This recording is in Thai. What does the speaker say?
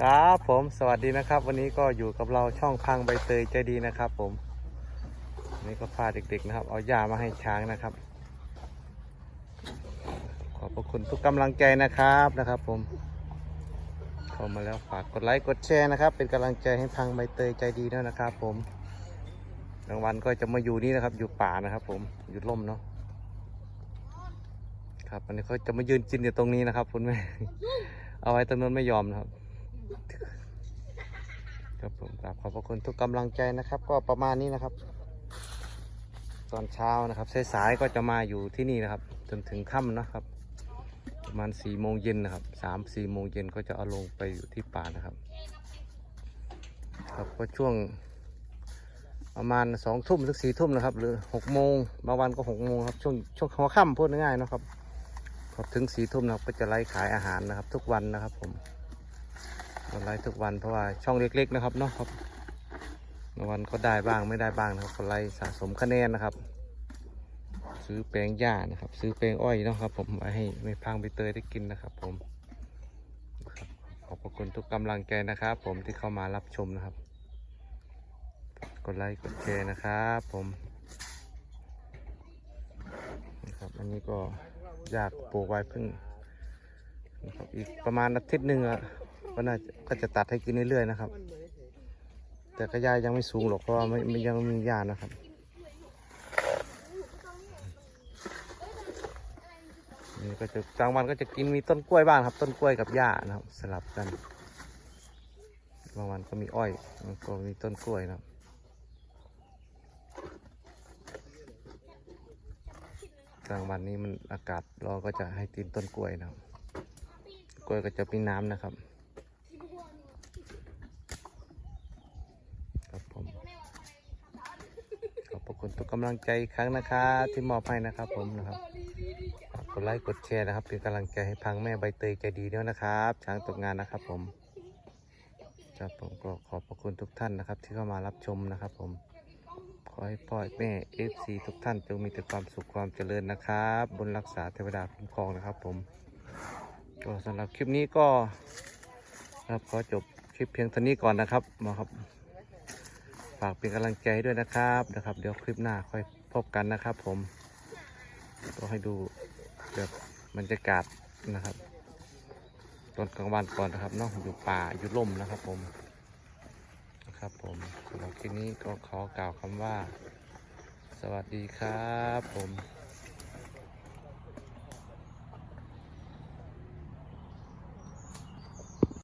ครับผมสวัสดีนะครับ วันนี้ก็อยู่กับเราช่องพังใบเตยใจดีนะครับ ผมนี่ก็พาเด็กๆนะครับ เอาหญ้ามาให้ช้างนะครับ ขอบพระคุณทุกกำลังใจนะครับนะครับ ผมเข้ามาแล้วฝากกดไลค์กดแชร์นะครับ เป็นกำลังใจให้พังใบเตยใจดีด้วยนะครับ ผมกลางวันก็จะมาอยู่นี่นะครับ อยู่ป่านะครับ ผมอยู่ร่มเนาะครับอันนี้เขาจะมายืนกินอยู่ตรงนี้นะครับคุณแม่เอาไว้ตรงนู้นไม่ยอมนะครับ ครับผมกราบขอบพระคุณทุกกำลังใจนะครับ ก็ประมาณนี้นะครับ ตอนเช้านะครับสายๆก็จะมาอยู่ที่นี่นะครับ จนถึงค่ำนะครับ ประมาณสี่โมงเย็นนะครับสามสี่โมงเย็นก็จะเอาลงไปอยู่ที่ป่านะครับ ครับก็ช่วงประมาณสองทุ่มถึงสี่ทุ่มนะครับ หรือหกโมงบางวันก็หกโมงครับช่วงช่วงหัวค่ำพูดง่ายๆนะครับพอถึงสี่ทุ่มนะครับก็จะไล่ขายอาหารนะครับ ทุกวันนะครับผม ออนไลน์ทุกวันเพราะว่าช่องเล็ก ๆ นะครับเนาะครับวันก็ได้บ้างไม่ได้บ้างนะครับก็ไล่สะสมคะแนนนะครับ ซื้อแปลงหญ้านะครับ ซื้อแปลงอ้อยเนาะครับผมไว้ให้ไม่พังไปเตยได้กินนะครับ ผมขอบพระคุณทุกกำลังใจนะครับ ผมที่เข้ามารับชมนะครับ กดไลค์กดแชร์นะครับ ผมนะครับอันนี้ก็อยากปลูกไว้เพิ่งนะครับอีกประมาณอาทิตย์หนึ่งอะ ก็น่าจะก็จะตัดให้กินเรื่อยๆนะครับ แต่กระยายังไม่สูงหรอกเพราะว่าไม่ไม่ยังไม่มีหญ้านะครับ นี่ก็จะกลางวันก็จะกินมีต้นกล้วยบ้างครับ ต้นกล้วยกับหญ้านะครับ สลับกันบางวันก็มีอ้อยแล้วก็มีต้นกล้วยนะครับกลางวันนี้มันอากาศร้อนก็จะให้ตีนต้นกล้วยนะครับ กล้วยก็จะมีน้ำนะครับครับผมขอบพระ คุณทุกกำลังใจอีกครั้งนะครับที่มอบให้นะครับผมนะครับฝากกดไลค์กดแชร์นะครับ เป็นกำลังใจให้พังแม่ใบเตยใจดีด้วยนะครับ ช้างตกงานนะครับผมครับผมก็ขอบพระคุณทุกท่านนะครับ ที่เข้ามารับชมนะครับผม ขอให้พ่อแม่เอฟซีทุกท่านจงมีแต่ความสุขความเจริญนะครับบนรักษาเทวดาคุ้มครองนะครับผมก็สำหรับคลิปนี้ก็ครับขอจบคลิปเพียงเท่านี้ก่อนนะครับมาครับ ฝากเป็นกำลังใจให้ด้วยนะครับนะครับ เดี๋ยวคลิปหน้าค่อยพบกันนะครับ ผมก็ให้ดูแบบบรรยากาศนะครับตอนกลางวันก่อนนะครับเนอกอยู่ป่าอยู่ร่มนะครับผมนะครับผมสำหรับคลิปนี้ก็ขอกล่าวคำว่า สวัสดีครับผม